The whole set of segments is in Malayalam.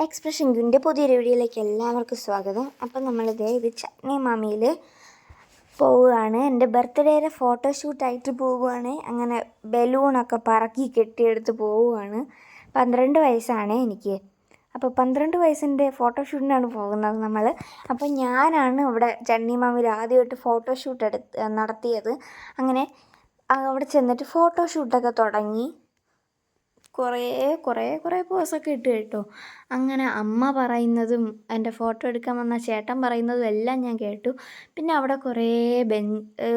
എക്സ്പ്രഷൻ ഗുന്റെ പുതിയൊരു വീഡിയോയിലേക്ക് എല്ലാവർക്കും സ്വാഗതം. അപ്പം നമ്മളിത് ഇത് ചട്നി മാമിയിൽ പോവുകയാണ്. എന്റെ ബർത്ത്ഡേയുടെ ഫോട്ടോഷൂട്ടായിട്ട് പോവുകയാണ്. അങ്ങനെ ബലൂണൊക്കെ പറക്കി കെട്ടിയെടുത്ത് പോവുകയാണ്. പന്ത്രണ്ട് വയസ്സാണ് എനിക്ക്. അപ്പോൾ പന്ത്രണ്ട് വയസ്സിന്റെ ഫോട്ടോഷൂട്ടിനാണ് പോകുന്നത് നമ്മൾ അപ്പോൾ ഞാനാണ് ഇവിടെ ചട്നി മാമിയിൽ ആദ്യമായിട്ട് ഫോട്ടോഷൂട്ട് എടുത്ത് നടത്തിയത്. അങ്ങനെ അവിടെ ചെന്നിട്ട് ഫോട്ടോഷൂട്ടൊക്കെ തുടങ്ങി. കുറേ കുറേ കുറേ പോസൊക്കെ ഇട്ട് കേട്ടോ. അങ്ങനെ അമ്മ പറയുന്നതും എന്റെ ഫോട്ടോ എടുക്കാൻ വന്ന ചേട്ടൻ പറയുന്നതും എല്ലാം ഞാൻ കേട്ടു. പിന്നെ അവിടെ കുറേ ബെൻ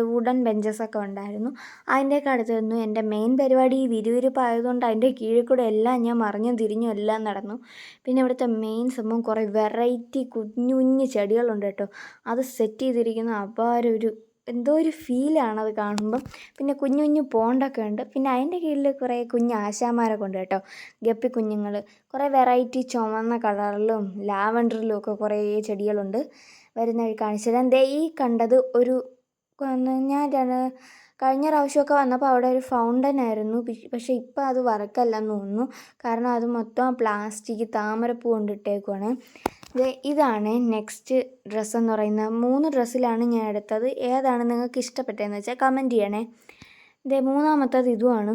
വുഡൻ ബെഞ്ചസൊക്കെ ഉണ്ടായിരുന്നു. അതിന്റെയൊക്കെ അടുത്ത് നിന്നു. എന്റെ മെയിൻ പരിപാടി ഈ വിരുവിരിപ്പായതുകൊണ്ട് അതിന്റെ കീഴിൽ കൂടെ എല്ലാം ഞാൻ മറിഞ്ഞും തിരിഞ്ഞും എല്ലാം നടന്നു. പിന്നെ ഇവിടുത്തെ മെയിൻ സംഭവം കുറേ വെറൈറ്റി കുഞ്ഞു കുഞ്ഞു ചെടികളുണ്ട് കേട്ടോ. അത് സെറ്റ് ചെയ്തിരിക്കുന്ന അപാര ഒരു എന്തോ ഒരു ഫീലാണ് അത് കാണുമ്പം. പിന്നെ കുഞ്ഞു കുഞ്ഞു പോണ്ടൊക്കെ ഉണ്ട്. പിന്നെ അതിന്റെ കീഴിൽ കുറേ കുഞ്ഞ് ആശാന്മാരൊക്കെ ഉണ്ട് കേട്ടോ. ഗപ്പി കുഞ്ഞുങ്ങൾ കുറേ വെറൈറ്റി ചുവന്ന കളറിലും ലാവൻഡറിലും ഒക്കെ കുറേ ചെടികളുണ്ട്. വരുന്ന വഴി കാണിച്ചു തരാം. ഈ കണ്ടത് ഒരു ഞാൻ കഴിഞ്ഞ പ്രാവശ്യമൊക്കെ വന്നപ്പോൾ അവിടെ ഒരു ഫൗണ്ടൻ ആയിരുന്നു. പക്ഷേ ഇപ്പോൾ അത് വർക്കല്ലെന്ന് തോന്നുന്നു. കാരണം അത് മൊത്തം പ്ലാസ്റ്റിക് താമരപ്പൂ കൊണ്ടിട്ടേക്കുവാണ് ഇതാണ് നെക്സ്റ്റ് ഡ്രസ്സ് എന്ന് പറയുന്നത്. മൂന്ന് ഡ്രസ്സിലാണ് ഞാൻ എടുത്തത്. ഏതാണ് നിങ്ങൾക്ക് ഇഷ്ടപ്പെട്ടതെന്ന് വെച്ചാൽ കമന്റ് ചെയ്യണേ. ദേ മൂന്നാമത്തത് ഇതുമാണ്.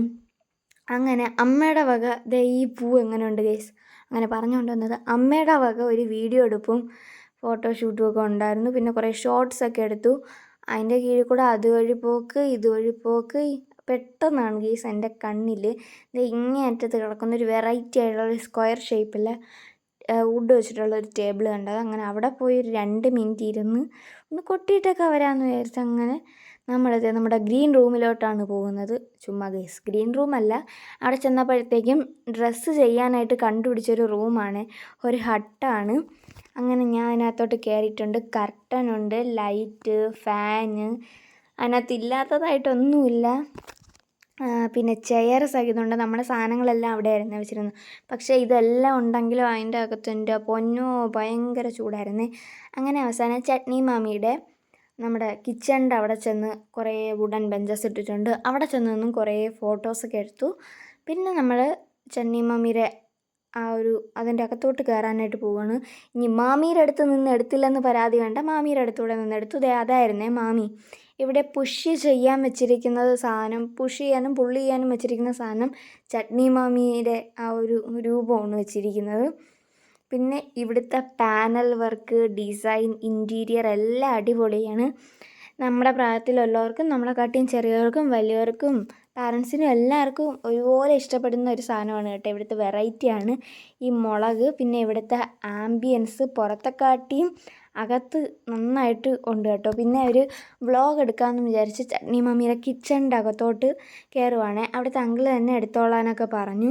അങ്ങനെ അമ്മയുടെ വക ദേ ഈ പൂ എങ്ങനെയുണ്ട് ഗേസ് അങ്ങനെ പറഞ്ഞുകൊണ്ട് വന്നത്. അമ്മയുടെ വക ഒരു വീഡിയോ എടുപ്പും ഫോട്ടോഷൂട്ടും ഒക്കെ ഉണ്ടായിരുന്നു. പിന്നെ കുറേ ഷോർട്സ് ഒക്കെ എടുത്തു. അതിന്റെ കീഴിൽ കൂടെ അതുവഴി പോക്ക് ഇതുവഴി പോക്ക്. പെട്ടെന്നാണ് ഗീസ് എന്റെ കണ്ണിൽ ഇത് ഇങ്ങേ അറ്റത്ത് കിടക്കുന്ന ഒരു വെറൈറ്റി ആയിട്ടുള്ള ഒരു സ്ക്വയർ ഷേപ്പിൽ വുഡ് വെച്ചിട്ടുള്ള ഒരു ടേബിൾ കണ്ടത്. അങ്ങനെ അവിടെ പോയി ഒരു രണ്ട് മിനിറ്റ് ഇരുന്ന് ഒന്ന് കൊട്ടിയിട്ടൊക്കെ വരാമെന്ന് വിചാരിച്ച് അങ്ങനെ നമ്മളത് നമ്മുടെ ഗ്രീൻ റൂമിലോട്ടാണ് പോകുന്നത്. ചുമ്മാ ഗേസ് ഗ്രീൻ റൂമല്ല അവിടെ ചെന്നപ്പോഴത്തേക്കും ഡ്രസ്സ് ചെയ്യാനായിട്ട് കണ്ടുപിടിച്ചൊരു റൂമാണ് ഒരു ഹട്ടാണ്. അങ്ങനെ ഞാൻ അതിനകത്തോട്ട് കയറിയിട്ടുണ്ട് കർട്ടനുണ്ട് ലൈറ്റ് ഫാന് അതിനകത്ത് ഇല്ലാത്തതായിട്ടൊന്നുമില്ല. പിന്നെ ചെയർ സഹിതമുണ്ട്. നമ്മുടെ സാധനങ്ങളെല്ലാം അവിടെയായിരുന്നു വെച്ചിരുന്നത്. പക്ഷേ ഇതെല്ലാം ഉണ്ടെങ്കിലും അതിന്റെ അകത്ത് എന്റെ പൊന്നോ ഭയങ്കര ചൂടായിരുന്നേ. അങ്ങനെ അവസാനം ചട്നി മാമിയുടെ നമ്മുടെ കിച്ചണിന്റെ അവിടെ ചെന്ന് കുറേ വുഡൻ ബെഞ്ചസ് ഇട്ടിട്ടുണ്ട്. അവിടെ ചെന്ന് നിന്നും കുറേ ഫോട്ടോസൊക്കെ എടുത്തു. പിന്നെ നമ്മൾ ചട്നി മാമിയുടെ ആ ഒരു അതിന്റെ അകത്തോട്ട് കയറാനായിട്ട് പോവാണ്. ഇനി മാമിയുടെ അടുത്ത് നിന്ന് എടുത്തില്ലെന്ന് പരാതി വേണ്ട മാമിയുടെ അടുത്തൂടെ നിന്ന് എടുത്തു. ദേ അതായിരുന്നേ മാമി. ഇവിടെ പുഷ് ചെയ്യാൻ വെച്ചിരിക്കുന്നത് സാധനം പുഷ് ചെയ്യാനും പുള്ളി ചെയ്യാനും വെച്ചിരിക്കുന്ന സാധനം ചട്നി മാമിയുടെ ആ ഒരു രൂപമാണ് വെച്ചിരിക്കുന്നത്. പിന്നെ ഇവിടുത്തെ പാനൽ വർക്ക് ഡിസൈൻ ഇന്റീരിയർ എല്ലാം അടിപൊളിയാണ്. നമ്മുടെ പ്രായത്തിലുള്ളവർക്കും നമ്മളെക്കാട്ടിയും ചെറിയവർക്കും വലിയവർക്കും പാരൻസിനും എല്ലാവർക്കും ഒരുപോലെ ഇഷ്ടപ്പെടുന്ന ഒരു സാധനമാണ് കേട്ടോ ഇവിടുത്തെ വെറൈറ്റിയാണ് ഈ മുളക് പിന്നെ ഇവിടുത്തെ ആംബിയൻസ് പുറത്തെക്കാട്ടിയും അകത്ത് നന്നായിട്ട് ഉണ്ട് കേട്ടോ. പിന്നെ ഒരു വ്ളോഗ് എടുക്കാമെന്ന് വിചാരിച്ച് ചട്നി മമ്മിയുടെ കിച്ചണിന്റെ അകത്തോട്ട് കയറുവാണേ അവിടുത്തെ അങ്കിൾ തന്നെ എടുത്തോളാനൊക്കെ പറഞ്ഞു.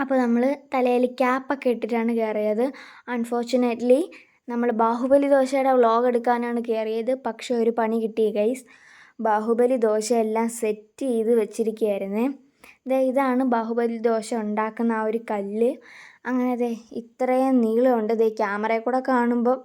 അപ്പോൾ നമ്മൾ തലയിൽ ക്യാപ്പൊക്കെ ഇട്ടിട്ടാണ് കയറിയത് അൺഫോർച്ചുനേറ്റ്ലി നമ്മൾ ബാഹുബലി ദോശയുടെ വ്ളോഗ് എടുക്കാനാണ് കയറിയത് പക്ഷേ ഒരു പണി കിട്ടി ഗൈസ് ബാഹുബലി ദോശ എല്ലാം സെറ്റ് ചെയ്ത് വെച്ചിരിക്കുകയായിരുന്നേ. ദേ ഇതാണ് ബാഹുബലി ദോശ ഉണ്ടാക്കുന്ന ആ ഒരു കല്ല്. അങ്ങനെ ദേ ഇത്രയും നീളമുണ്ട്. ദേ ക്യാമറയിൽ കൂടെ കാണുമ്പോൾ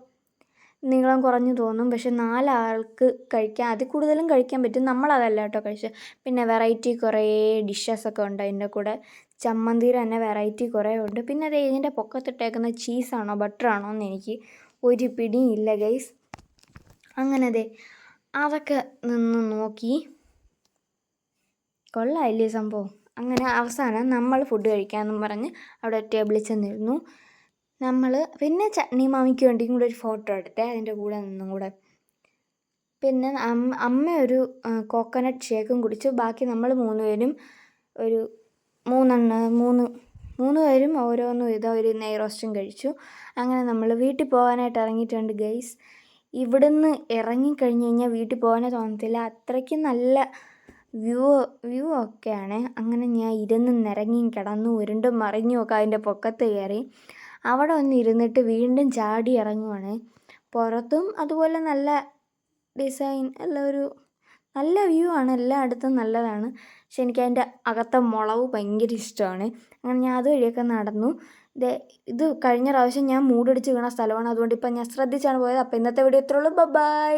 നീളം കുറഞ്ഞു തോന്നും. പക്ഷെ നാലാൾക്ക് കഴിക്കാൻ അതിൽ കൂടുതലും കഴിക്കാൻ പറ്റും നമ്മളതല്ല കേട്ടോ കഴിച്ചത്. പിന്നെ വെറൈറ്റി കുറേ ഡിഷസൊക്കെ ഉണ്ട് അതിന്റെ കൂടെ. ചമ്മന്തിയുടെ തന്നെ വെറൈറ്റി കുറേ ഉണ്ട്. പിന്നെ അത് ഇതിന്റെ പൊക്കത്തിട്ടേക്കുന്ന ചീസാണോ ബട്ടറാണോ എന്ന് എനിക്ക് ഒരു പിടിയും ഇല്ല ഗൈസ് അങ്ങനെ അതെ അതൊക്കെ നിന്ന് നോക്കി. കൊള്ളാമില്ലേ സംഭവം? അങ്ങനെ അവസാനം നമ്മൾ ഫുഡ് കഴിക്കാമെന്നും പറഞ്ഞ് അവിടെ ടേബിളിൽ ചെന്നിരുന്നു. നമ്മൾ പിന്നെ ചട്നി മാമിക്ക് വേണ്ടിയും കൂടെ ഒരു ഫോട്ടോ എടുത്തേ അതിന്റെ കൂടെ നിന്നും കൂടെ. പിന്നെ അമ്മ ഒരു കോക്കനട്ട് ഷേക്കും കുടിച്ചു. ബാക്കി നമ്മൾ മൂന്ന് പേരും ഒരു മൂന്നെണ്ണ മൂന്ന് മൂന്ന് പേരും ഓരോന്നും ഇതോ ഒരു നെയ് റോസ്റ്റും കഴിച്ചു. അങ്ങനെ നമ്മൾ വീട്ടിൽ പോകാനായിട്ട് ഇറങ്ങിയിട്ടുണ്ട് ഗൈസ്. ഇവിടുന്ന് ഇറങ്ങിക്കഴിഞ്ഞ് കഴിഞ്ഞാൽ വീട്ടിൽ പോകാനേ തോന്നത്തില്ല. അത്രയ്ക്ക് നല്ല വ്യൂ വ്യൂ ഒക്കെയാണ്. അങ്ങനെ ഞാൻ ഇരുന്ന് നിരങ്ങിയും കിടന്നു ഉരുണ്ടും മറിഞ്ഞും ഒക്കെ അതിന്റെ പൊക്കത്ത് കയറി. അവിടെ ഒന്ന് ഇരുന്നിട്ട് വീണ്ടും ചാടി ഇറങ്ങുവാണ്. പുറത്തും അതുപോലെ നല്ല ഡിസൈൻ അല്ല ഒരു നല്ല വ്യൂ ആണ്. എല്ലായിടത്തും നല്ലതാണ്. പക്ഷെ എനിക്ക് അതിന്റെ അകത്തെ മുളവ് ഭയങ്കര ഇഷ്ടമാണ്. അങ്ങനെ ഞാൻ അതുവഴിയൊക്കെ നടന്നു. ഇത് കഴിഞ്ഞ പ്രാവശ്യം ഞാൻ മൂടടിച്ച് വീണ സ്ഥലമാണ്. അതുകൊണ്ട് ഇപ്പം ഞാൻ ശ്രദ്ധിച്ചാണ് പോയത്. അപ്പോൾ ഇന്നത്തെ വീഡിയോ ഇത്രയുള്ളൂ ബൈ